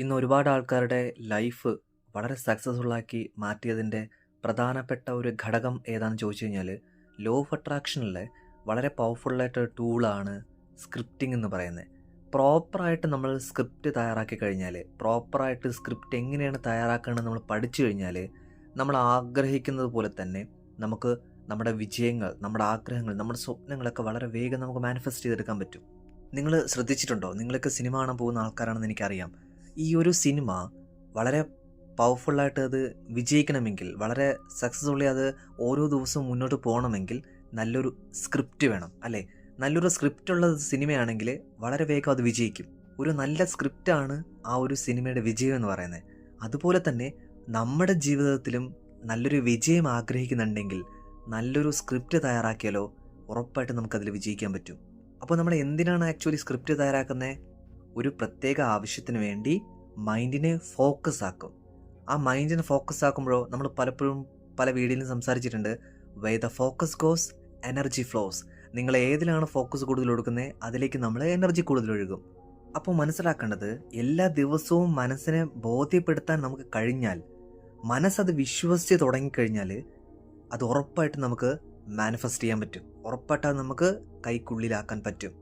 ഇന്ന് ഒരുപാട് ആൾക്കാരുടെ ലൈഫ് വളരെ സക്സസ്ഫുള്ളാക്കി മാറ്റിയതിന്റെ പ്രധാനപ്പെട്ട ഒരു ഘടകം ഏതാണെന്ന് ചോദിച്ചു കഴിഞ്ഞാൽ ലോ ഓഫ് അട്രാക്ഷനിലെ വളരെ പവർഫുള്ളായിട്ടൊരു ടൂളാണ് സ്ക്രിപ്റ്റിംഗ് എന്ന് പറയുന്നത്. പ്രോപ്പറായിട്ട് നമ്മൾ സ്ക്രിപ്റ്റ് തയ്യാറാക്കി കഴിഞ്ഞാൽ പ്രോപ്പറായിട്ട് സ്ക്രിപ്റ്റ് എങ്ങനെയാണ് തയ്യാറാക്കുന്നത് നമ്മൾ പഠിച്ചു കഴിഞ്ഞാൽ നമ്മൾ ആഗ്രഹിക്കുന്നത് പോലെ തന്നെ നമുക്ക് നമ്മുടെ വിജയങ്ങൾ നമ്മുടെ ആഗ്രഹങ്ങൾ നമ്മുടെ സ്വപ്നങ്ങളൊക്കെ വളരെ വേഗം നമുക്ക് മാനിഫെസ്റ്റ് ചെയ്തെടുക്കാൻ പറ്റും. നിങ്ങൾ ശ്രദ്ധിച്ചിട്ടുണ്ടോ? നിങ്ങളൊക്കെ സിനിമ കാണാൻ പോകുന്ന ആൾക്കാരാണെന്ന് എനിക്കറിയാം. ഈ ഒരു സിനിമ വളരെ പവർഫുള്ളായിട്ട് അത് വിജയിക്കണമെങ്കിൽ വളരെ സക്സസ്ഫുള്ളി അത് ഓരോ ദിവസവും മുന്നോട്ട് പോകണമെങ്കിൽ നല്ലൊരു സ്ക്രിപ്റ്റ് വേണം അല്ലേ? നല്ലൊരു സ്ക്രിപ്റ്റ് ഉള്ള സിനിമയാണെങ്കിൽ വളരെ വേഗം അത് വിജയിക്കും. ഒരു നല്ല സ്ക്രിപ്റ്റാണ് ആ ഒരു സിനിമയുടെ വിജയം എന്ന് പറയുന്നത്. അതുപോലെ തന്നെ നമ്മുടെ ജീവിതത്തിലും നല്ലൊരു വിജയം ആഗ്രഹിക്കുന്നുണ്ടെങ്കിൽ നല്ലൊരു സ്ക്രിപ്റ്റ് തയ്യാറാക്കിയാലോ ഉറപ്പായിട്ട് നമുക്കതിൽ വിജയിക്കാൻ പറ്റും. അപ്പോൾ നമ്മൾ എന്തിനാണ് ആക്ച്വലി സ്ക്രിപ്റ്റ് തയ്യാറാക്കുന്നത്? ഒരു പ്രത്യേക ആവശ്യത്തിന് വേണ്ടി മൈൻഡിനെ ഫോക്കസ് ആക്കും. ആ മൈൻഡിനെ ഫോക്കസ് ആക്കുമ്പോഴോ നമ്മൾ പലപ്പോഴും പല വീഡിയോയിലും സംസാരിച്ചിട്ടുണ്ട് where the focus goes energy flows നിങ്ങൾ ഏതിലാണ് ഫോക്കസ് കൂടുതൽ കൊടുക്കുന്നത് അതിലേക്ക് നമ്മൾ എനർജി കൂടുതൽ ഒഴുകും. അപ്പോൾ മനസ്സിലാക്കേണ്ടത് എല്ലാ ദിവസവും മനസ്സിനെ ബോധ്യപ്പെടുത്താൻ നമുക്ക് കഴിഞ്ഞാൽ മനസ്സത് വിശ്വസിച്ച് തുടങ്ങിക്കഴിഞ്ഞാൽ അത് ഉറപ്പായിട്ട് നമുക്ക് മാനിഫെസ്റ്റ് ചെയ്യാൻ പറ്റും. ഉറപ്പായിട്ട് അത് നമുക്ക് കൈക്കുള്ളിലാക്കാൻ പറ്റും.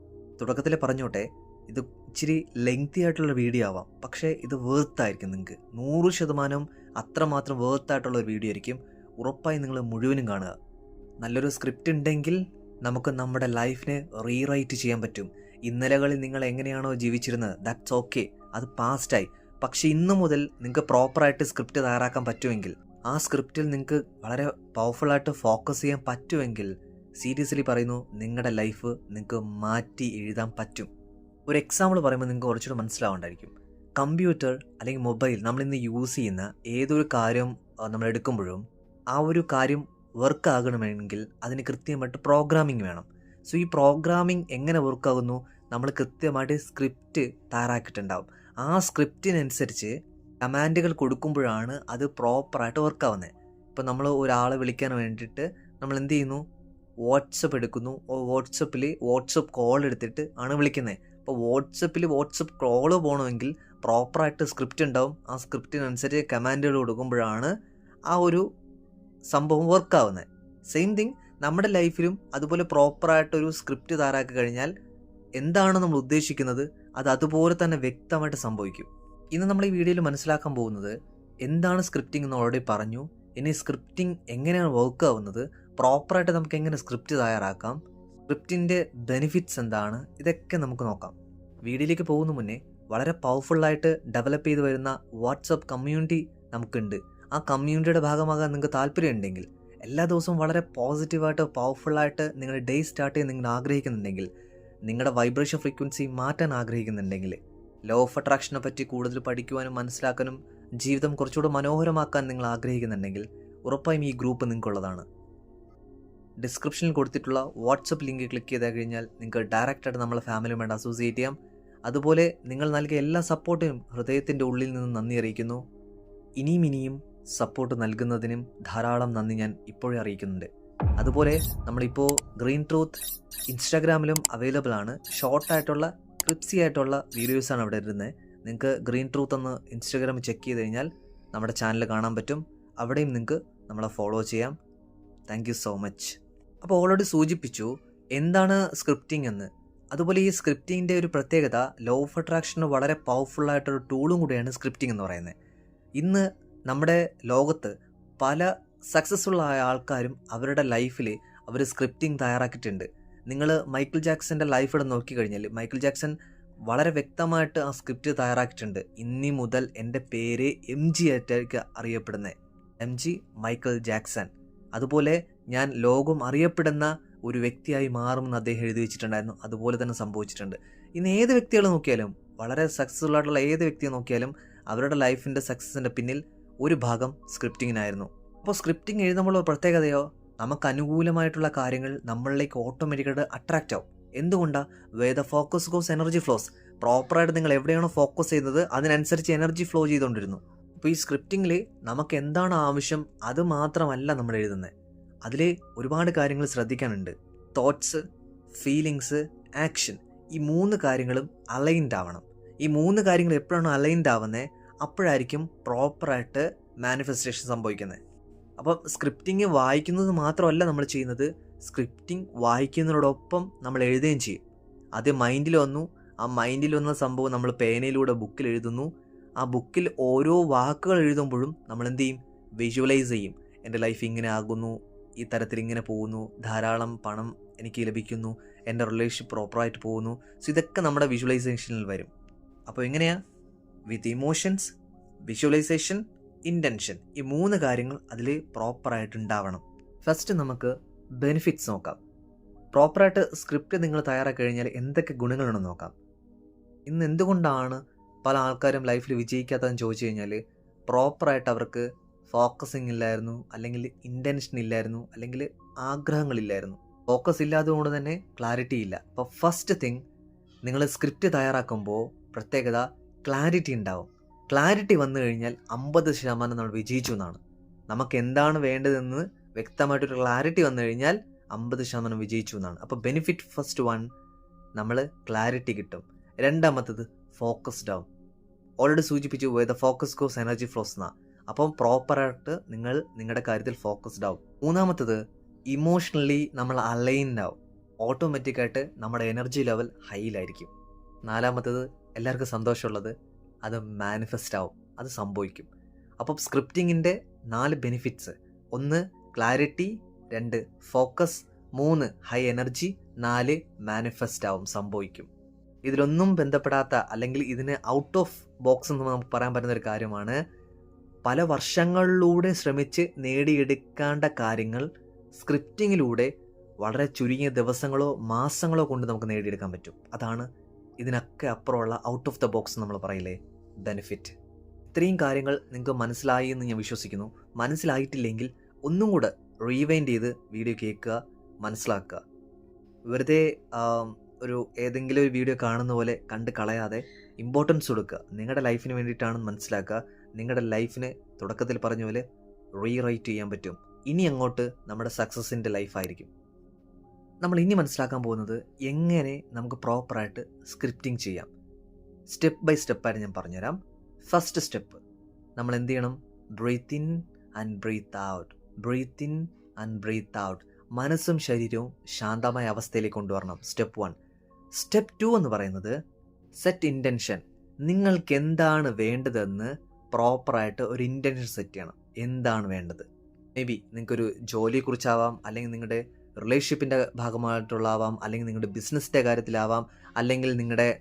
തുടക്കത്തിൽ പറഞ്ഞോട്ടെ ഇത് ഇച്ചിരി ലെങ്തി ആയിട്ടുള്ള വീഡിയോ ആവാം. പക്ഷേ ഇത് വേർത്തായിരിക്കും നിങ്ങൾക്ക്. നൂറ് ശതമാനം അത്രമാത്രം വേർത്തായിട്ടുള്ള ഒരു വീഡിയോ ആയിരിക്കും. ഉറപ്പായി നിങ്ങൾ മുഴുവനും കാണുക. നല്ലൊരു സ്ക്രിപ്റ്റ് ഉണ്ടെങ്കിൽ നമുക്ക് നമ്മുടെ ലൈഫിനെ റീറൈറ്റ് ചെയ്യാൻ പറ്റും. ഇന്നലകളിൽ നിങ്ങൾ എങ്ങനെയാണോ ജീവിച്ചിരുന്നത്? ദാറ്റ്സ് ഓക്കെ അത് പാസ്റ്റായി പക്ഷേ ഇന്നു മുതൽ നിങ്ങൾക്ക് പ്രോപ്പറായിട്ട് സ്ക്രിപ്റ്റ് തയ്യാറാക്കാൻ പറ്റുമെങ്കിൽ ആ സ്ക്രിപ്റ്റിൽ നിങ്ങൾക്ക് വളരെ പവർഫുള്ളായിട്ട് ഫോക്കസ് ചെയ്യാൻ പറ്റുമെങ്കിൽ സീരിയസ്ലി പറയുന്നു നിങ്ങളുടെ ലൈഫ് നിങ്ങൾക്ക് മാറ്റി എഴുതാൻ പറ്റും. ഒരു എക്സാമ്പിൾ പറയുമ്പോൾ നിങ്ങൾക്ക് കുറച്ചുകൂടെ മനസ്സിലാവുണ്ടായിരിക്കും. കമ്പ്യൂട്ടർ അല്ലെങ്കിൽ മൊബൈൽ നമ്മളിന്ന് യൂസ് ചെയ്യുന്ന ഏതൊരു കാര്യം നമ്മൾ എടുക്കുമ്പോഴും ആ ഒരു കാര്യം വർക്ക് ആകണമെങ്കിൽ അതിന് കൃത്യമായിട്ട് പ്രോഗ്രാമിംഗ് വേണം. സോ ഈ പ്രോഗ്രാമിംഗ് എങ്ങനെ വർക്കാകുന്നു നമ്മൾ കൃത്യമായിട്ട് സ്ക്രിപ്റ്റ് തയ്യാറാക്കിയിട്ടുണ്ടാവും. ആ സ്ക്രിപ്റ്റിനനുസരിച്ച് കമാൻഡുകൾ കൊടുക്കുമ്പോഴാണ് അത് പ്രോപ്പറായിട്ട് വർക്കാവുന്നത് ഇപ്പോൾ നമ്മൾ ഒരാളെ വിളിക്കാൻ വേണ്ടിയിട്ട് നമ്മൾ എന്ത് ചെയ്യുന്നു? വാട്സപ്പ് എടുക്കുന്നു. വാട്സപ്പിൽ വാട്സപ്പ് കോൾ എടുത്തിട്ട് ആണ് വിളിക്കുന്നത്. അപ്പോൾ വാട്സപ്പിൽ വാട്സപ്പ് ക്രോൾ പോകണമെങ്കിൽ പ്രോപ്പറായിട്ട് സ്ക്രിപ്റ്റ് ഉണ്ടാവും. ആ സ്ക്രിപ്റ്റിനനുസരിച്ച് കമാൻഡുകൾ കൊടുക്കുമ്പോഴാണ് ആ ഒരു സംഭവം വർക്കാവുന്നത് സെയിം തിങ് നമ്മുടെ ലൈഫിലും അതുപോലെ പ്രോപ്പറായിട്ടൊരു സ്ക്രിപ്റ്റ് തയ്യാറാക്കി കഴിഞ്ഞാൽ എന്താണ് നമ്മൾ ഉദ്ദേശിക്കുന്നത്? അത് അതുപോലെ തന്നെ വ്യക്തമായിട്ട് സംഭവിക്കും. ഇന്ന് നമ്മൾ ഈ വീഡിയോയിൽ മനസ്സിലാക്കാൻ പോകുന്നത് എന്താണ് സ്ക്രിപ്റ്റിംഗ് എന്ന് ഓൾറെഡി പറഞ്ഞു. ഇനി സ്ക്രിപ്റ്റിംഗ് എങ്ങനെയാണ് വർക്ക് ആവുന്നത്? പ്രോപ്പറായിട്ട് നമുക്ക് എങ്ങനെ സ്ക്രിപ്റ്റ് തയ്യാറാക്കാം? സ്ക്രിപ്റ്റിന്റെ ബെനിഫിറ്റ്സ് എന്താണ്? ഇതൊക്കെ നമുക്ക് നോക്കാം. വീഡിയോയിലേക്ക് പോകുന്ന മുന്നേ വളരെ പവർഫുള്ളായിട്ട് ഡെവലപ്പ് ചെയ്ത് വരുന്ന വാട്സപ്പ് കമ്മ്യൂണിറ്റി നമുക്കുണ്ട്. ആ കമ്മ്യൂണിറ്റിയുടെ ഭാഗമാകാൻ നിങ്ങൾക്ക് താല്പര്യമുണ്ടെങ്കിൽ എല്ലാ ദിവസവും വളരെ പോസിറ്റീവായിട്ട് പവർഫുള്ളായിട്ട് നിങ്ങളുടെ ഡേ സ്റ്റാർട്ട് ചെയ്യാൻ നിങ്ങൾ ആഗ്രഹിക്കുന്നുണ്ടെങ്കിൽ നിങ്ങളുടെ വൈബ്രേഷൻ ഫ്രീക്വൻസി മാറ്റാൻ ആഗ്രഹിക്കുന്നുണ്ടെങ്കിൽ ലോ ഓഫ് അട്രാക്ഷനെ പറ്റി കൂടുതൽ പഠിക്കുവാനും മനസ്സിലാക്കാനും ജീവിതം കുറച്ചുകൂടെ മനോഹരമാക്കാൻ നിങ്ങൾ ആഗ്രഹിക്കുന്നുണ്ടെങ്കിൽ ഉറപ്പായും ഈ ഗ്രൂപ്പ് നിങ്ങൾക്കുള്ളതാണ്. ഡിസ്ക്രിപ്ഷനിൽ കൊടുത്തിട്ടുള്ള വാട്സപ്പ് ലിങ്ക് ക്ലിക്ക് ചെയ്താൽ കഴിഞ്ഞാൽ നിങ്ങൾക്ക് ഡയറക്റ്റായിട്ട് നമ്മളെ ഫാമിലിയുമായിട്ട് അസോസിയേറ്റ് ചെയ്യാം. അതുപോലെ നിങ്ങൾ നൽകിയ എല്ലാ സപ്പോർട്ടിനും ഹൃദയത്തിന്റെ ഉള്ളിൽ നിന്ന് നന്ദി അറിയിക്കുന്നു. ഇനിയും ഇനിയും സപ്പോർട്ട് നൽകുന്നതിനും ധാരാളം നന്ദി ഞാൻ ഇപ്പോഴേ അറിയിക്കുന്നുണ്ട്. അതുപോലെ നമ്മളിപ്പോൾ ഗ്രീൻ ട്രൂത്ത് ഇൻസ്റ്റാഗ്രാമിലും അവൈലബിൾ ആണ്. ഷോർട്ടായിട്ടുള്ള ക്രിപ്സി ആയിട്ടുള്ള വീഡിയോസാണ് അവിടെ ഇരുന്നത് നിങ്ങൾക്ക് ഗ്രീൻ ട്രൂത്ത് ഒന്ന് ഇൻസ്റ്റാഗ്രാമിൽ ചെക്ക് ചെയ്ത് കഴിഞ്ഞാൽ നമ്മുടെ ചാനൽ കാണാൻ പറ്റും. അവിടെയും നിങ്ങൾക്ക് നമ്മളെ ഫോളോ ചെയ്യാം. താങ്ക് സോ മച്ച് അപ്പോൾ ഓളോട് സൂചിപ്പിച്ചു എന്താണ് സ്ക്രിപ്റ്റിംഗ് എന്ന്? അതുപോലെ ഈ സ്ക്രിപ്റ്റിങ്ങിന്റെ ഒരു പ്രത്യേകത ലോ ഓഫ് അട്രാക്ഷന് വളരെ പവർഫുള്ളായിട്ടൊരു ടൂളും കൂടിയാണ് സ്ക്രിപ്റ്റിംഗ് എന്ന് പറയുന്നത്. ഇന്ന് നമ്മുടെ ലോകത്ത് പല സക്സസ്ഫുൾ ആയ ആൾക്കാരും അവരുടെ ലൈഫിൽ അവർ സ്ക്രിപ്റ്റിംഗ് തയ്യാറാക്കിയിട്ടുണ്ട്. നിങ്ങൾ മൈക്കിൾ ജാക്സന്റെ ലൈഫ് ഇവിടെ നോക്കിക്കഴിഞ്ഞാൽ മൈക്കിൾ ജാക്സൺ വളരെ വ്യക്തമായിട്ട് ആ സ്ക്രിപ്റ്റ് തയ്യാറാക്കിയിട്ടുണ്ട്. ഇന്നി മുതൽ എന്റെ പേര് എം ജി ആയിട്ടായിരിക്കും അറിയപ്പെടുന്നത്. M G Michael Jackson. അതുപോലെ ഞാൻ ലോകം അറിയപ്പെടുന്ന ഒരു വ്യക്തിയായി മാറുമെന്ന് അദ്ദേഹം എഴുതി വെച്ചിട്ടുണ്ടായിരുന്നു. അതുപോലെ തന്നെ സംഭവിച്ചിട്ടുണ്ട്. ഇന്ന് ഏത് വ്യക്തികളെ നോക്കിയാലും വളരെ സക്സസ്ഫുൾ ആയിട്ടുള്ള ഏത് വ്യക്തിയെ നോക്കിയാലും അവരുടെ ലൈഫിന്റെ സക്സസിന്റെ പിന്നിൽ ഒരു ഭാഗം സ്ക്രിപ്റ്റിങ്ങിനായിരുന്നു അപ്പോൾ സ്ക്രിപ്റ്റിംഗ് എഴുതുമ്പോൾ പ്രത്യേകതയോ? നമുക്ക് അനുകൂലമായിട്ടുള്ള കാര്യങ്ങൾ നമ്മളിലേക്ക് ഓട്ടോമാറ്റിക്കായിട്ട് അട്രാക്റ്റ് ആവും. എന്തുകൊണ്ടാണ് where the focus goes energy flows പ്രോപ്പറായിട്ട് നിങ്ങൾ എവിടെയാണോ ഫോക്കസ് ചെയ്യുന്നത് അതിനനുസരിച്ച് എനർജി ഫ്ലോ ചെയ്തുകൊണ്ടിരുന്നു. അപ്പോൾ ഈ സ്ക്രിപ്റ്റിങ്ങിൽ നമുക്ക് എന്താണ് ആവശ്യം? അത് മാത്രമല്ല നമ്മൾ എഴുതുന്നത് അതിൽ ഒരുപാട് കാര്യങ്ങൾ ശ്രദ്ധിക്കാനുണ്ട്. തോട്ട്സ് ഫീലിങ്സ് ആക്ഷൻ ഈ മൂന്ന് കാര്യങ്ങളും അലൈൻഡ് ആവണം. ഈ മൂന്ന് കാര്യങ്ങൾ എപ്പോഴാണ് അലൈൻഡ് ആവുന്നത് അപ്പോഴായിരിക്കും പ്രോപ്പറായിട്ട് മാനിഫെസ്റ്റേഷൻ സംഭവിക്കുന്നത്. അപ്പം സ്ക്രിപ്റ്റിംഗ് വായിക്കുന്നത് മാത്രമല്ല നമ്മൾ ചെയ്യുന്നത് സ്ക്രിപ്റ്റിംഗ് വായിക്കുന്നതിനോടൊപ്പം നമ്മൾ എഴുതുകയും ചെയ്യും. അത് മൈൻഡിൽ വന്നു ആ മൈൻഡിൽ വന്ന സംഭവം നമ്മൾ പേനയിലൂടെ ബുക്കിൽ എഴുതുന്നു. ആ ബുക്കിൽ ഓരോ വാക്കുകൾ എഴുതുമ്പോഴും നമ്മൾ എന്ത് ചെയ്യും? വിഷ്വലൈസ് ചെയ്യും. എന്റെ ലൈഫ് ഇങ്ങനെ ആകുന്നു ഈ തരത്തിൽ ഇങ്ങനെ പോകുന്നു. ധാരാളം പണം എനിക്ക് ലഭിക്കുന്നു. എന്റെ റിലേഷൻഷിപ്പ് പ്രോപ്പറായിട്ട് പോകുന്നു. സോ ഇതൊക്കെ നമ്മുടെ വിഷ്വലൈസേഷനിൽ വരും. അപ്പോൾ എങ്ങനെയാ? വിത്ത് ഇമോഷൻസ് വിഷ്വലൈസേഷൻ ഇന്റൻഷൻ ഈ മൂന്ന് കാര്യങ്ങൾ അതിൽ പ്രോപ്പറായിട്ട് ഉണ്ടാവണം. ഫസ്റ്റ് നമുക്ക് ബെനിഫിറ്റ്സ് നോക്കാം. പ്രോപ്പറായിട്ട് സ്ക്രിപ്റ്റ് നിങ്ങൾ തയ്യാറാക്കി കഴിഞ്ഞാൽ എന്തൊക്കെ ഗുണങ്ങളുണ്ടെന്ന് നോക്കാം. ഇന്ന് എന്തുകൊണ്ടാണ് പല ആൾക്കാരും ലൈഫിൽ വിജയിക്കാത്തതെന്ന് ചോദിച്ചു കഴിഞ്ഞാൽ പ്രോപ്പറായിട്ട് അവർക്ക് ഫോക്കസിങ് ഇല്ലായിരുന്നു അല്ലെങ്കിൽ ഇന്റൻഷൻ ഇല്ലായിരുന്നു അല്ലെങ്കിൽ ആഗ്രഹങ്ങളില്ലായിരുന്നു. ഫോക്കസ് ഇല്ലാത്തതുകൊണ്ട് തന്നെ ക്ലാരിറ്റി ഇല്ല. അപ്പോൾ ഫസ്റ്റ് തിങ് നിങ്ങൾ സ്ക്രിപ്റ്റ് തയ്യാറാക്കുമ്പോൾ പ്രത്യേകത ക്ലാരിറ്റി ഉണ്ടാവും. ക്ലാരിറ്റി വന്നു കഴിഞ്ഞാൽ അമ്പത് ശതമാനം നമ്മൾ വിജയിച്ചു എന്നാണ്. നമുക്ക് എന്താണ് വേണ്ടതെന്ന് വ്യക്തമായിട്ടൊരു ക്ലാരിറ്റി വന്നു കഴിഞ്ഞാൽ അമ്പത് ശതമാനം വിജയിച്ചു എന്നാണ്. അപ്പോൾ ബെനിഫിറ്റ് ഫസ്റ്റ് വൺ നമ്മൾ ക്ലാരിറ്റി കിട്ടും. രണ്ടാമത്തത് ഫോക്കസ്ഡ് ആവും. ഓൾറെഡി സൂചിപ്പിച്ചു പോയത് ഫോക്കസ് കോസ് എനർജി ഫ്ലോസ് എന്നാ. അപ്പം പ്രോപ്പറായിട്ട് നിങ്ങൾ നിങ്ങളുടെ കാര്യത്തിൽ ഫോക്കസ്ഡ് ആവും. മൂന്നാമത്തത് ഇമോഷണലി നമ്മൾ അലൈൻഡ് ആവും. ഓട്ടോമാറ്റിക്കായിട്ട് നമ്മുടെ എനർജി ലെവൽ ഹൈയിലായിരിക്കും നാലാമത്തത് എല്ലാവർക്കും സന്തോഷമുള്ളത് അത് മാനിഫെസ്റ്റ് ആവും. അത് സംഭവിക്കും. അപ്പം സ്ക്രിപ്റ്റിങ്ങിന്റെ നാല് ബെനിഫിറ്റ്സ് ഒന്ന് ക്ലാരിറ്റി രണ്ട് ഫോക്കസ് മൂന്ന് ഹൈ എനർജി നാല് മാനിഫെസ്റ്റ് ആവും സംഭവിക്കും. ഇതിലൊന്നും ബന്ധപ്പെടാത്ത അല്ലെങ്കിൽ ഇതിന് ഔട്ട് ഓഫ് ബോക്സ് എന്ന് നമുക്ക് പറയാൻ പറ്റുന്ന ഒരു കാര്യമാണ് പല വർഷങ്ങളിലൂടെ ശ്രമിച്ച് നേടിയെടുക്കേണ്ട കാര്യങ്ങൾ സ്ക്രിപ്റ്റിങ്ങിലൂടെ വളരെ ചുരുങ്ങിയ ദിവസങ്ങളോ മാസങ്ങളോ കൊണ്ട് നമുക്ക് നേടിയെടുക്കാൻ പറ്റും. അതാണ് ഇതിനൊക്കെ അപ്പുറമുള്ള ഔട്ട് ഓഫ് ദ ബോക്സ് നമ്മൾ പറയില്ലേ ബെനിഫിറ്റ് ഇത്രയും കാര്യങ്ങൾ നിങ്ങൾക്ക് മനസ്സിലായി എന്ന് ഞാൻ വിശ്വസിക്കുന്നു. മനസ്സിലായിട്ടില്ലെങ്കിൽ ഒന്നും കൂടെ റീവൈൻഡ് ചെയ്ത് വീഡിയോ കേൾക്കുക മനസ്സിലാക്കുക. വെറുതെ ഒരു ഏതെങ്കിലും ഒരു വീഡിയോ കാണുന്ന പോലെ കണ്ട് കളയാതെ ഇമ്പോർട്ടൻസ് കൊടുക്കുക. നിങ്ങളുടെ ലൈഫിന് വേണ്ടിയിട്ടാണെന്ന് മനസ്സിലാക്കുക. നിങ്ങളുടെ ലൈഫിന് തുടക്കത്തിൽ പറഞ്ഞ പോലെ റീറൈറ്റ് ചെയ്യാൻ പറ്റും. ഇനി അങ്ങോട്ട് നമ്മുടെ സക്സസിന്റെ ലൈഫായിരിക്കും നമ്മൾ ഇനി മനസ്സിലാക്കാൻ പോകുന്നത് എങ്ങനെ നമുക്ക് പ്രോപ്പറായിട്ട് സ്ക്രിപ്റ്റിംഗ് ചെയ്യാം. സ്റ്റെപ്പ് ബൈ സ്റ്റെപ്പായിട്ട് ഞാൻ പറഞ്ഞുതരാം. ഫസ്റ്റ് സ്റ്റെപ്പ് നമ്മൾ എന്ത് ചെയ്യണം? Breathe in and breathe out breathe in and breathe out മനസ്സും ശരീരവും ശാന്തമായ അവസ്ഥയിലേക്ക് കൊണ്ടുവരണം. സ്റ്റെപ്പ് വൺ സ്റ്റെപ്പ് ടു എന്ന് പറയുന്നത് സെറ്റ് ഇന്റൻഷൻ നിങ്ങൾക്ക് എന്താണ് വേണ്ടതെന്ന് പ്രോപ്പറായിട്ട് ഒരു ഇന്റൻഷൻ സെറ്റ് ചെയ്യണം. എന്താണ് വേണ്ടത്? മേ ബി നിങ്ങൾക്കൊരു ജോലിയെക്കുറിച്ചാവാം അല്ലെങ്കിൽ നിങ്ങളുടെ റിലേഷൻഷിപ്പിന്റെ ഭാഗമായിട്ടുള്ളാവാം അല്ലെങ്കിൽ നിങ്ങളുടെ ബിസിനസ്സിന്റെ കാര്യത്തിലാവാം അല്ലെങ്കിൽ നിങ്ങളുടെ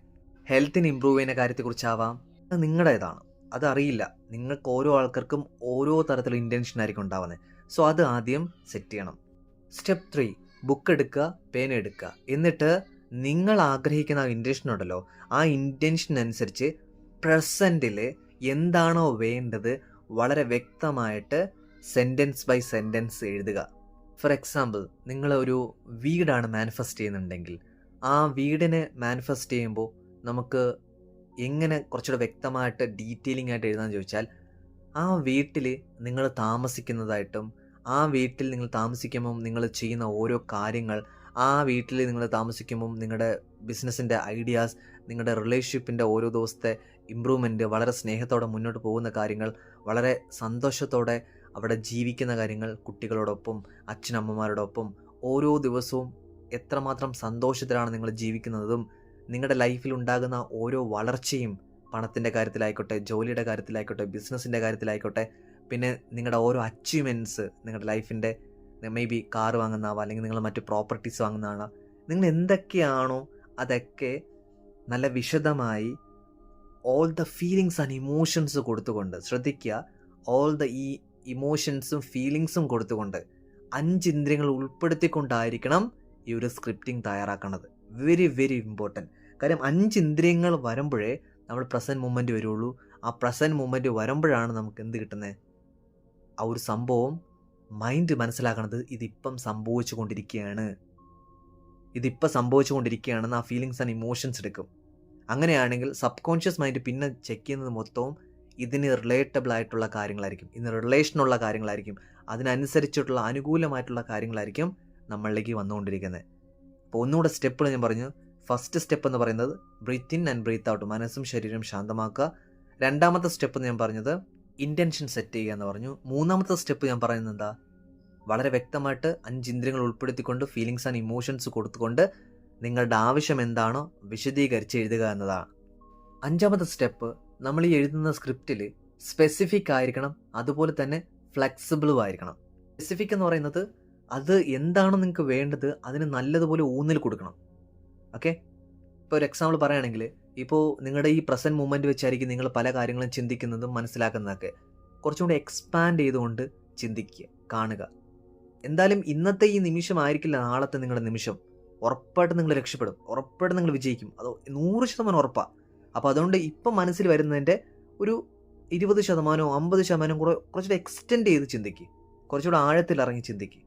ഹെൽത്തിന് ഇമ്പ്രൂവ് ചെയ്യുന്ന കാര്യത്തെക്കുറിച്ചാവാം. അത് നിങ്ങളുടേതാണ്. അതറിയില്ല നിങ്ങൾക്ക് ഓരോ ആൾക്കാർക്കും ഓരോ തരത്തിലുള്ള ഇന്റൻഷൻ ആയിരിക്കും ഉണ്ടാവുന്നത്. സോ അത് ആദ്യം സെറ്റ് ചെയ്യണം. സ്റ്റെപ്പ് ത്രീ ബുക്ക് എടുക്കുക പേന എടുക്കുക. എന്നിട്ട് നിങ്ങൾ ആഗ്രഹിക്കുന്ന ആ ഇന്റൻഷൻ ഉണ്ടല്ലോ ആ ഇന്റൻഷൻ അനുസരിച്ച് പ്രസന്റിൽ എന്താണോ വേണ്ടത് വളരെ വ്യക്തമായിട്ട് സെന്റൻസ് ബൈ സെന്റൻസ് എഴുതുക. ഫോർ എക്സാമ്പിൾ നിങ്ങൾ ഒരു വീടാണ് മാനിഫെസ്റ്റ് ചെയ്യുന്നുണ്ടെങ്കിൽ ആ വീടിനെ മാനിഫെസ്റ്റ് ചെയ്യുമ്പോൾ നമുക്ക് എങ്ങനെ കുറച്ചുകൂടെ വ്യക്തമായിട്ട് ഡീറ്റെയിലിംഗ് ആയിട്ട് എഴുതാന്ന് ചോദിച്ചാൽ ആ വീട്ടിൽ നിങ്ങൾ താമസിക്കുന്നതായിട്ടും ആ വീട്ടിൽ നിങ്ങൾ താമസിക്കുമ്പം നിങ്ങൾ ചെയ്യുന്ന ഓരോ കാര്യങ്ങൾ ആ വീട്ടിൽ നിങ്ങൾ താമസിക്കുമ്പം നിങ്ങളുടെ ബിസിനസ്സിന്റെ ഐഡിയാസ് നിങ്ങളുടെ റിലേഷൻഷിപ്പിന്റെ ഓരോ ദിവസത്തെ ഇമ്പ്രൂവ്മെന്റ് വളരെ സ്നേഹത്തോടെ മുന്നോട്ട് പോകുന്ന കാര്യങ്ങൾ വളരെ സന്തോഷത്തോടെ അവിടെ ജീവിക്കുന്ന കാര്യങ്ങൾ കുട്ടികളോടൊപ്പം അച്ഛനമ്മമാരോടൊപ്പം ഓരോ ദിവസവും എത്രമാത്രം സന്തോഷത്തിലാണ് നിങ്ങൾ ജീവിക്കുന്നതും നിങ്ങളുടെ ലൈഫിൽ ഉണ്ടാകുന്ന ഓരോ വളർച്ചയും പണത്തിന്റെ കാര്യത്തിലായിക്കോട്ടെ ജോലിയുടെ കാര്യത്തിലായിക്കോട്ടെ ബിസിനസ്സിന്റെ കാര്യത്തിലായിക്കോട്ടെ പിന്നെ നിങ്ങളുടെ ഓരോ അച്ചീവ്മെന്റ്സ് നിങ്ങളുടെ ലൈഫിന്റെ മേ ബി കാർ വാങ്ങുന്നതാവാം അല്ലെങ്കിൽ നിങ്ങൾ മറ്റ് പ്രോപ്പർട്ടീസ് വാങ്ങുന്നതാണ് നിങ്ങൾ എന്തൊക്കെയാണോ അതൊക്കെ നല്ല വിശദമായി all the feelings and emotions കൊടുത്തുകൊണ്ട് ശ്രദ്ധിക്കുക ഓൾ ദ ഈ ഇമോഷൻസും ഫീലിങ്സും കൊടുത്തുകൊണ്ട് അഞ്ച് ഇന്ദ്രിയങ്ങൾ ഉൾപ്പെടുത്തിക്കൊണ്ടായിരിക്കണം ഈ ഒരു സ്ക്രിപ്റ്റിംഗ് തയ്യാറാക്കുന്നത് വെരി വെരി ഇമ്പോർട്ടന്റ് കാര്യം അഞ്ച് ഇന്ദ്രിയങ്ങൾ വരുമ്പോഴേ നമ്മൾ പ്രസന്റ് മൂമെന്റ് വരുള്ളൂ. ആ പ്രസന്റ് മൂമെന്റ് വരുമ്പോഴാണ് നമുക്ക് എന്ത് കിട്ടുന്നത് ആ ഒരു സംഭവം മൈൻഡ് മനസ്സിലാക്കണത് ഇതിപ്പം സംഭവിച്ചു കൊണ്ടിരിക്കുകയാണ് ഇതിപ്പം സംഭവിച്ചു കൊണ്ടിരിക്കുകയാണെന്ന് ആ ഫീലിങ്സ് ആൻഡ് ഇമോഷൻസ് എടുക്കും. അങ്ങനെയാണെങ്കിൽ സബ് കോൺഷ്യസ് മൈൻഡ് പിന്നെ ചെക്ക് ചെയ്യുന്നത് മൊത്തവും ഇതിന് റിലേറ്റബിൾ ആയിട്ടുള്ള കാര്യങ്ങളായിരിക്കും. ഇതിന് റിലേഷനുള്ള കാര്യങ്ങളായിരിക്കും. അതിനനുസരിച്ചിട്ടുള്ള അനുകൂലമായിട്ടുള്ള കാര്യങ്ങളായിരിക്കും നമ്മളിലേക്ക് വന്നുകൊണ്ടിരിക്കുന്നത്. അപ്പോൾ ഒന്നുകൂടെ സ്റ്റെപ്പുകൾ ഞാൻ പറഞ്ഞു. ഫസ്റ്റ് സ്റ്റെപ്പ് എന്ന് പറയുന്നത് breathe in and breathe out മനസ്സും ശരീരം ശാന്തമാക്കുക. രണ്ടാമത്തെ സ്റ്റെപ്പ് ഞാൻ പറഞ്ഞത് ഇന്റൻഷൻ സെറ്റ് ചെയ്യുക എന്ന് പറഞ്ഞു. മൂന്നാമത്തെ സ്റ്റെപ്പ് ഞാൻ പറയുന്നത് എന്താ? വളരെ വ്യക്തമായിട്ട് അഞ്ച് ഇന്ദ്രിയങ്ങൾ ഉൾപ്പെടുത്തിക്കൊണ്ട് ഫീലിങ്സ് ആൻഡ് ഇമോഷൻസ് കൊടുത്തുകൊണ്ട് നിങ്ങളുടെ ആവശ്യം എന്താണോ വിശദീകരിച്ച് എഴുതുക എന്നതാണ്. അഞ്ചാമത്തെ സ്റ്റെപ്പ് നമ്മൾ ഈ എഴുതുന്ന സ്ക്രിപ്റ്റിൽ സ്പെസിഫിക് ആയിരിക്കണം അതുപോലെ തന്നെ ഫ്ലെക്സിബിളും ആയിരിക്കണം. സ്പെസിഫിക് എന്ന് പറയുന്നത് അത് എന്താണോ നിങ്ങൾക്ക് വേണ്ടത് അതിന് നല്ലതുപോലെ ഊന്നൽ കൊടുക്കണം. ഓക്കെ ഇപ്പോൾ ഒരു എക്സാമ്പിൾ പറയുകയാണെങ്കിൽ ഇപ്പോൾ നിങ്ങളുടെ ഈ പ്രസന്റ് മൂമെന്റ് വെച്ചായിരിക്കും നിങ്ങൾ പല കാര്യങ്ങളും ചിന്തിക്കുന്നതും മനസ്സിലാക്കുന്നതൊക്കെ. കുറച്ചും കൂടി എക്സ്പാൻഡ് ചെയ്തുകൊണ്ട് ചിന്തിക്കുക കാണുക. എന്തായാലും ഇന്നത്തെ ഈ നിമിഷമായിരിക്കില്ല നാളത്തെ നിങ്ങളുടെ നിമിഷം. ഉറപ്പായിട്ടും നിങ്ങൾ രക്ഷപ്പെടും. ഉറപ്പായിട്ടും നിങ്ങൾ വിജയിക്കും. അത് നൂറ് ശതമാനം ഉറപ്പാണ് അപ്പോൾ അതുകൊണ്ട് ഇപ്പം മനസ്സിൽ വരുന്നതിന്റെ ഒരു ഇരുപത് ശതമാനമോ അമ്പത് ശതമാനം കൂടെ കുറച്ചുകൂടെ എക്സ്റ്റെൻഡ് ചെയ്ത് ചിന്തിക്കുക കുറച്ചുകൂടെ ആഴത്തിൽ ഇറങ്ങി ചിന്തിക്കുക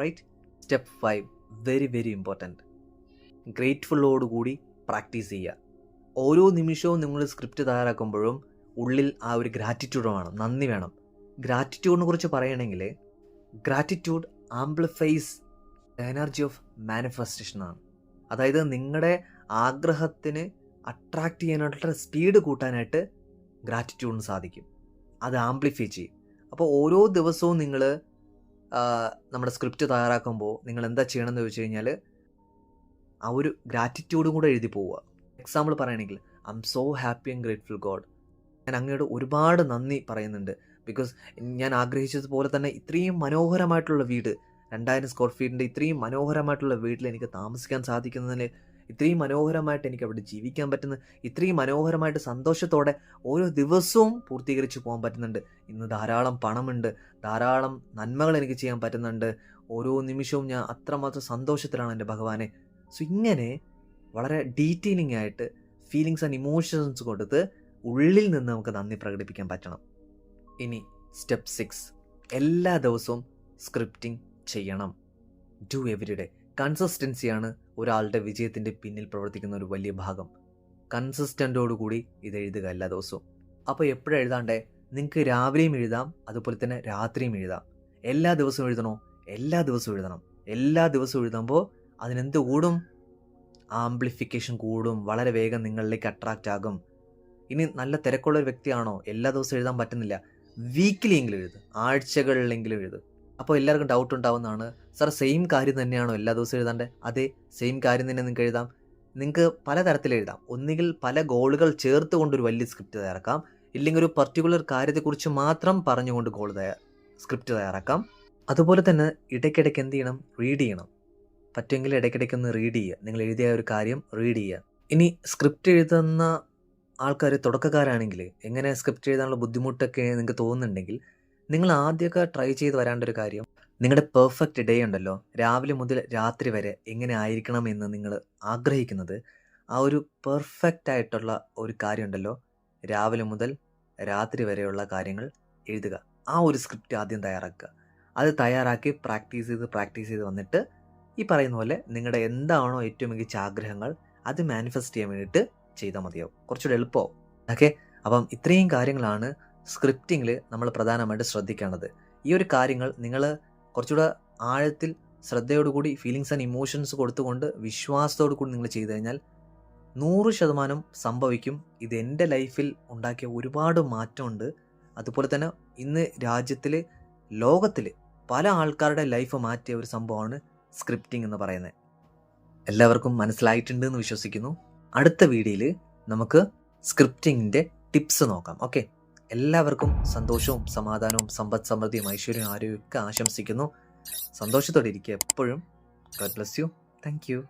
right step five very very important ഗ്രേറ്റ്ഫുള്ളോടുകൂടി practice ചെയ്യുക. ഓരോ നിമിഷവും നിങ്ങൾ സ്ക്രിപ്റ്റ് തയ്യാറാക്കുമ്പോഴും ഉള്ളിൽ ആ ഒരു ഗ്രാറ്റിറ്റ്യൂഡ് വേണം. നന്ദി വേണം. ഗ്രാറ്റിറ്റ്യൂഡിനെ കുറിച്ച് പറയുകയാണെങ്കിൽ gratitude amplifies energy of manifestation ആണ്. അതായത് നിങ്ങളുടെ ആഗ്രഹത്തിന് അട്രാക്റ്റ് ചെയ്യാനായിട്ടുള്ള സ്പീഡ് കൂട്ടാനായിട്ട് ഗ്രാറ്റിറ്റ്യൂഡിന് സാധിക്കും. അത് ആംപ്ലിഫൈ ചെയ്യും. അപ്പോൾ ഓരോ ദിവസവും നിങ്ങൾ നമ്മുടെ സ്ക്രിപ്റ്റ് തയ്യാറാക്കുമ്പോൾ നിങ്ങൾ എന്താ ചെയ്യണമെന്ന് ചോദിച്ചു കഴിഞ്ഞാൽ ആ ഒരു ഗ്രാറ്റിറ്റ്യൂഡും കൂടെ എഴുതി പോവുക. എക്സാമ്പിൾ പറയുകയാണെങ്കിൽ I'm so happy and grateful God ഞാൻ അങ്ങയോട് ഒരുപാട് നന്ദി പറയുന്നുണ്ട്. ബിക്കോസ് ഞാൻ ആഗ്രഹിച്ചതുപോലെ തന്നെ ഇത്രയും മനോഹരമായിട്ടുള്ള വീട് രണ്ടായിരം സ്ക്വയർ ഫീറ്റിന്റെ ഇത്രയും മനോഹരമായിട്ടുള്ള വീട്ടിൽ എനിക്ക് താമസിക്കാൻ സാധിക്കുന്നതിൽ ഇത്രയും മനോഹരമായിട്ട് എനിക്ക് അവിടെ ജീവിക്കാൻ പറ്റുന്ന ഇത്രയും മനോഹരമായിട്ട് സന്തോഷത്തോടെ ഓരോ ദിവസവും പൂർത്തീകരിച്ച് പോകാൻ പറ്റുന്നുണ്ട്. ഇന്ന് ധാരാളം പണമുണ്ട് ധാരാളം നന്മകൾ എനിക്ക് ചെയ്യാൻ പറ്റുന്നുണ്ട്. ഓരോ നിമിഷവും ഞാൻ അത്രമാത്രം സന്തോഷത്തിലാണ് എന്റെ ഭഗവാനെ. സോ ഇങ്ങനെ വളരെ ഡീറ്റെയിലിംഗ് ആയിട്ട് ഫീലിങ്സ് ആൻഡ് ഇമോഷൻസ് കൊടുത്ത് ഉള്ളിൽ നിന്ന് നമുക്ക് നന്ദി പ്രകടിപ്പിക്കാൻ പറ്റണം. ഇനി സ്റ്റെപ്പ് സിക്സ് എല്ലാ ദിവസവും സ്ക്രിപ്റ്റിംഗ് ചെയ്യണം. ഡു എവരി ഡേ കൺസിസ്റ്റൻസിയാണ് ഒരാളുടെ വിജയത്തിന്റെ പിന്നിൽ പ്രവർത്തിക്കുന്ന ഒരു വലിയ ഭാഗം. കൺസിസ്റ്റന്റോടുകൂടി ഇത് എഴുതുക എല്ലാ ദിവസവും. അപ്പോൾ എപ്പോഴും എഴുതാണ്ടേ? നിങ്ങൾക്ക് രാവിലെയും എഴുതാം അതുപോലെ തന്നെ രാത്രിയും എഴുതാം. എല്ലാ ദിവസവും എഴുതണോ? എല്ലാ ദിവസവും എഴുതണം. എല്ലാ ദിവസവും എഴുതുമ്പോൾ അതിനെന്ത് കൂടും? ആംപ്ലിഫിക്കേഷൻ കൂടും. വളരെ വേഗം നിങ്ങളിലേക്ക് അട്രാക്റ്റ് ആകും. ഇനി നല്ല തിരക്കുള്ള ഒരു വ്യക്തിയാണോ? എല്ലാ ദിവസവും എഴുതാൻ പറ്റുന്നില്ല. വീക്കിലി എങ്കിലും എഴുതും. ആഴ്ചകളിലെങ്കിലും എഴുതും. അപ്പോൾ എല്ലാവർക്കും ഡൗട്ട് ഉണ്ടാവുന്നതാണ്. സാർ സെയിം കാര്യം തന്നെയാണോ എല്ലാ ദിവസവും എഴുതാണ്ട്? അതെ സെയിം കാര്യം തന്നെ നിങ്ങൾക്ക് എഴുതാം. നിങ്ങൾക്ക് പല തരത്തിൽ എഴുതാം. ഒന്നുകിൽ പല ഗോളുകൾ ചേർത്ത് കൊണ്ടൊരു വലിയ സ്ക്രിപ്റ്റ് തയ്യാറാക്കാം. ഇല്ലെങ്കിൽ ഒരു പർട്ടിക്കുലർ കാര്യത്തെക്കുറിച്ച് മാത്രം പറഞ്ഞുകൊണ്ട് ഗോൾ തയ്യാർ സ്ക്രിപ്റ്റ് തയ്യാറാക്കാം. അതുപോലെ തന്നെ ഇടയ്ക്കിടയ്ക്ക് എന്ത് ചെയ്യണം? റീഡ് ചെയ്യണം. പറ്റുമെങ്കിൽ ഇടയ്ക്കിടയ്ക്ക് ഒന്ന് റീഡ് ചെയ്യുക. നിങ്ങൾ എഴുതിയ ഒരു കാര്യം റീഡ് ചെയ്യുക. ഇനി സ്ക്രിപ്റ്റ് എഴുതുന്ന ആൾക്കാർ തുടക്കക്കാരാണെങ്കിൽ എങ്ങനെ സ്ക്രിപ്റ്റ് എഴുതാനുള്ള ബുദ്ധിമുട്ടൊക്കെ നിങ്ങൾക്ക് തോന്നുന്നുണ്ടെങ്കിൽ നിങ്ങൾ ആദ്യമൊക്കെ ട്രൈ ചെയ്ത് വരാണ്ട ഒരു കാര്യം നിങ്ങളുടെ പെർഫെക്റ്റ് ഡേ ഉണ്ടല്ലോ. രാവിലെ മുതൽ രാത്രി വരെ എങ്ങനെ ആയിരിക്കണം എന്ന് നിങ്ങൾ ആഗ്രഹിക്കുന്നത് ആ ഒരു പെർഫെക്റ്റ് ആയിട്ടുള്ള ഒരു കാര്യം ഉണ്ടല്ലോ. രാവിലെ മുതൽ രാത്രി വരെയുള്ള കാര്യങ്ങൾ എഴുതുക. ആ ഒരു സ്ക്രിപ്റ്റ് ആദ്യം തയ്യാറാക്കുക. അത് തയ്യാറാക്കി പ്രാക്ടീസ് ചെയ്ത് പ്രാക്ടീസ് ചെയ്ത് വന്നിട്ട് ഈ പറയുന്ന പോലെ നിങ്ങളുടെ എന്താണോ ഏറ്റവും മികച്ച ആഗ്രഹങ്ങൾ അത് മാനിഫെസ്റ്റ് ചെയ്യാൻ വേണ്ടിയിട്ട് ചെയ്താൽ മതിയാവും. കുറച്ചുകൂടെ എളുപ്പമാവും. ഓക്കെ അപ്പം ഇത്രയും കാര്യങ്ങളാണ് സ്ക്രിപ്റ്റിങ്ങിൽ നമ്മൾ പ്രധാനമായിട്ട് ശ്രദ്ധിക്കേണ്ടത്. ഈ ഒരു കാര്യങ്ങൾ നിങ്ങൾ കുറച്ചുകൂടെ ആഴത്തിൽ ശ്രദ്ധയോടുകൂടി ഫീലിങ്സ് ആൻഡ് ഇമോഷൻസ് കൊടുത്തുകൊണ്ട് വിശ്വാസത്തോടു കൂടി നിങ്ങൾ ചെയ്തു കഴിഞ്ഞാൽ നൂറ് ശതമാനം സംഭവിക്കും. ഇത് എന്റെ ലൈഫിൽ ഉണ്ടാക്കിയ ഒരുപാട് മാറ്റമുണ്ട്. അതുപോലെ തന്നെ ഇന്ന് രാജ്യത്തിൽ ലോകത്തിൽ പല ആൾക്കാരുടെ ലൈഫ് മാറ്റിയ ഒരു സംഭവമാണ് സ്ക്രിപ്റ്റിംഗ് എന്ന് പറയുന്നത്. എല്ലാവർക്കും മനസ്സിലായിട്ടുണ്ട് എന്ന് വിശ്വസിക്കുന്നു. അടുത്ത വീഡിയോയിൽ നമുക്ക് സ്ക്രിപ്റ്റിങ്ങിന്റെ ടിപ്സ് നോക്കാം. ഓക്കെ എല്ലാവർക്കും സന്തോഷവും സമാധാനവും സമ്പദ് സമൃദ്ധിയും ഐശ്വര്യവും ആരോഗ്യമൊക്കെ ആശംസിക്കുന്നു. സന്തോഷത്തോടെ ഇരിക്കുക എപ്പോഴും. God bless you thank you